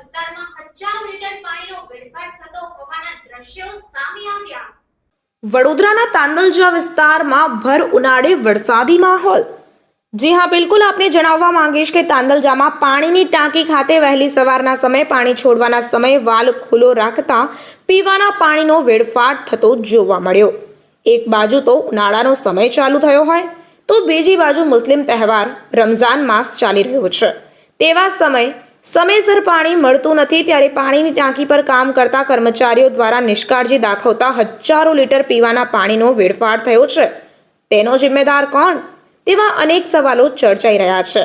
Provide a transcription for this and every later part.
વિસ્તારમાં હજારો લીટર પાણીનો વેડફાટ થતો હોવાના દ્રશ્યો સામે આવ્યા. વડોદરાના તાંદલજા વિસ્તારમાં ભર ઉનાળે વરસાદી માહોલ. જી હા, બિલકુલ આપને જણાવવા માંગીશ કે તાંદલજામાં પાણીની ટાંકી ખાતે વહેલી સવારના સમયે પાણી છોડવાના સમયે વાલ ખુલ્લો રાખતા પીવાના પાણીનો વેડફાટ થતો જોવા મળ્યો. એક બાજુ તો ઉનાળાનો સમય ચાલુ થયો હોય, તો બીજી બાજુ મુસ્લિમ તહેવાર રમઝાન માસ ચાલી રહ્યો છે. તેવા સમય સમયસર પાણી મળતું નથી ત્યારે પાણીની ટાંકી પર કામ કરતા કર્મચારીઓ દ્વારા નિષ્કાળજી દાખવતા હજારો લીટર પીવાના પાણીનો વેડફાટ થયો છે. તેનો જિમ્મેદાર કોણ? તેવા અનેક સવાલો ચર્ચાઈ રહ્યા છે.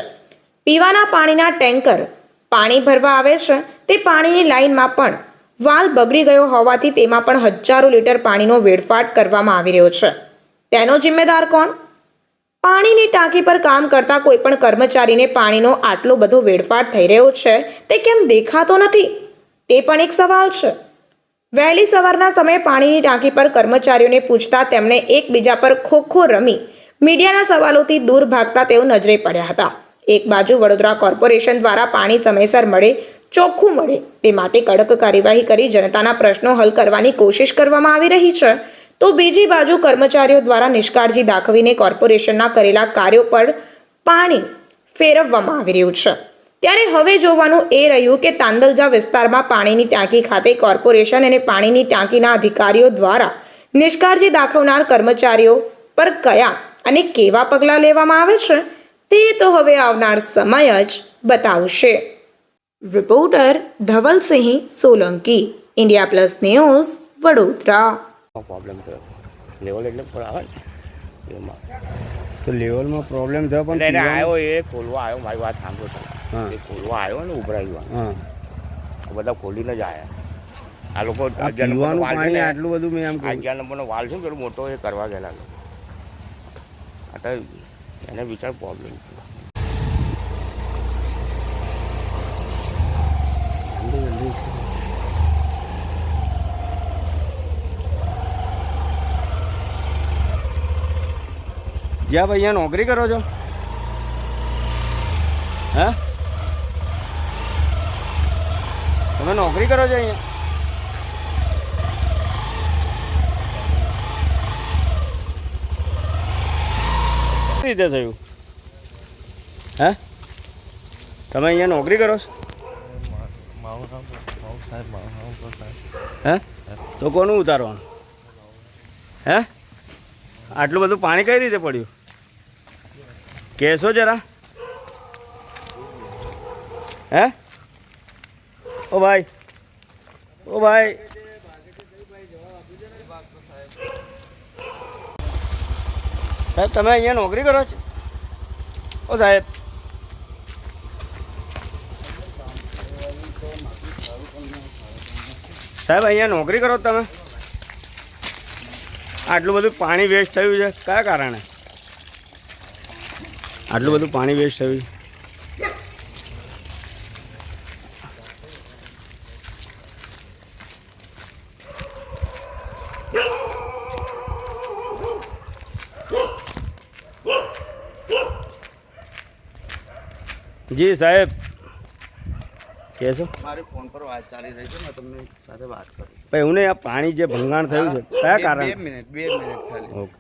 પીવાના પાણીના ટેન્કર પાણી ભરવા આવે છે, તે પાણીની લાઇનમાં પણ વાલ બગડી ગયો હોવાથી તેમાં પણ હજારો લીટર પાણીનો વેડફાટ કરવામાં આવી રહ્યો છે. તેનો જિમ્મેદાર કોણ? પાણીની ટાંકી પર કામ કરતા કોઈ પણ કર્મચારીને પાણીનો આટલો બધો વેડફાટ થઈ રહ્યો છે, તે કેમ દેખાતો નથી? તે પણ એક સવાલ છે. વહેલી સવારના સમયે પાણીની ટાંકી પર કર્મચારીઓને પૂછતા તેમણે એકબીજા પર ખોખો રમી. મીડિયાના સવાલોથી દૂર ભાગતા તેઓ નજરે પડ્યા હતા. એક બાજુ વડોદરા કોર્પોરેશન દ્વારા પાણી સમયસર મળે, ચોખ્ખું મળે, તે માટે કડક કાર્યવાહી કરી જનતાના પ્રશ્નો હલ કરવાની કોશિશ કરવામાં આવી રહી છે. તો બીજી બાજુ કર્મચારીઓ દ્વારા નિષ્કાળજી દાખવીને કોર્પોરેશનના કરેલા કાર્યો પર પાણી ફેરવવામાં આવી રહ્યું છે. ત્યારે હવે જોવાનું એ રહ્યું કે તાંદલજા વિસ્તારમાં પાણીની ટાંકી ખાતે કોર્પોરેશન અને પાણીની ટાંકીના અધિકારીઓ દ્વારા નિષ્કાળજી દાખવનાર કર્મચારીઓ પર કયા અને કેવા પગલાં લેવામાં આવે છે તે તો હવે આવનાર સમય જ બતાવશે. Reporter Dhavalsinh Solanki, India plus news Vadodara. Problem થયો. લેવલ એટલે આવે ને એમાં. તો લેવલમાં પ્રોબ્લેમ થયો પણ એને આવ્યો એ ખોલવા આવ્યો મારી વાત સાંભળો તમે એ ખોલવા આવ્યો ને ઉભરાઈ ગયો. બધા ખોલીને જ આવ્યા આ લોકો પીવાનું પાણી આટલું બધું મેં એમ અગિયાર નંબરનો વાલ છે પેલો મોટો એ કરવા ગયેલા લોકો. એને વિચાર પ્રોબ્લેમ જ્યાં ભાઈ અહીંયા નોકરી કરો છો? હે? તમે નોકરી કરો છો અહીંયા? રીતે થયું? હે? તમે અહીંયા નોકરી કરો છો? હે? તો કોનું ઉતારવાનું? હે? આટલું બધું પાણી કઈ રીતે પડ્યું? કહેશો જરા. હે? ઓ ભાઈ. ઓ ભાઈ. સાહેબ, તમે અહીંયા નોકરી કરો છો? ઓ સાહેબ. સાહેબ, અહીંયા નોકરી કરો તમે? આટલું બધું પાણી વેસ્ટ થયું છે. કયા કારણે? આટલું બધું પાણી વેસ્ટ થયું જી સાહેબ. કહેશો મારી ફોન પર વાત ચાલી રહી છે મેં તમને સાથે વાત કરી. ભાઈ હું આ પાણી જે ભંગાણ થયું છે કયા કારણ? બે મિનિટ બે મિનિટ ખાલી. ઓકે.